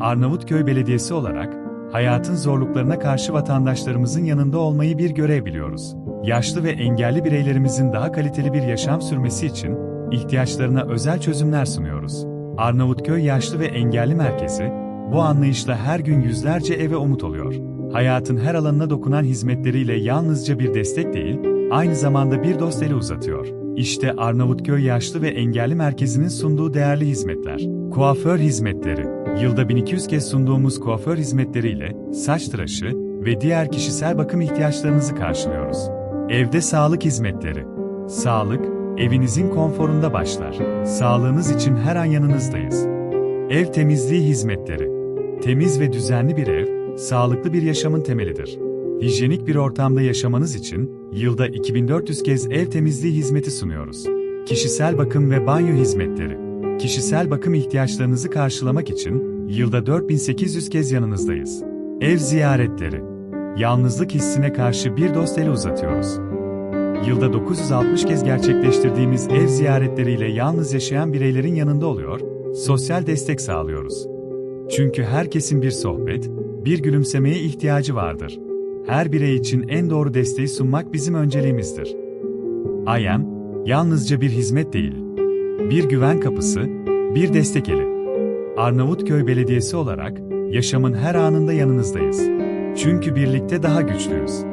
Arnavutköy Belediyesi olarak, hayatın zorluklarına karşı vatandaşlarımızın yanında olmayı bir görev biliyoruz. Yaşlı ve engelli bireylerimizin daha kaliteli bir yaşam sürmesi için ihtiyaçlarına özel çözümler sunuyoruz. Arnavutköy Yaşlı ve Engelli Merkezi, bu anlayışla her gün yüzlerce eve umut oluyor. Hayatın her alanına dokunan hizmetleriyle yalnızca bir destek değil, aynı zamanda bir dost eli uzatıyor. İşte Arnavutköy Yaşlı ve Engelli Merkezi'nin sunduğu değerli hizmetler. Kuaför hizmetleri. Yılda 1200 kez sunduğumuz kuaför hizmetleriyle saç tıraşı ve diğer kişisel bakım ihtiyaçlarınızı karşılıyoruz. Evde sağlık hizmetleri. Sağlık, evinizin konforunda başlar. Sağlığınız için her an yanınızdayız. Ev temizliği hizmetleri. Temiz ve düzenli bir ev, sağlıklı bir yaşamın temelidir. Hijyenik bir ortamda yaşamanız için yılda 2400 kez ev temizliği hizmeti sunuyoruz. Kişisel bakım ve banyo hizmetleri. Kişisel bakım ihtiyaçlarınızı karşılamak için yılda 4800 kez yanınızdayız. Ev ziyaretleri. Yalnızlık hissine karşı bir dost eli uzatıyoruz. Yılda 960 kez gerçekleştirdiğimiz ev ziyaretleriyle yalnız yaşayan bireylerin yanında oluyor, sosyal destek sağlıyoruz. Çünkü herkesin bir sohbet, bir gülümsemeye ihtiyacı vardır. Her birey için en doğru desteği sunmak bizim önceliğimizdir. IAM, yalnızca bir hizmet değil, bir güven kapısı, bir destek eli. Arnavutköy Belediyesi olarak yaşamın her anında yanınızdayız. Çünkü birlikte daha güçlüyüz.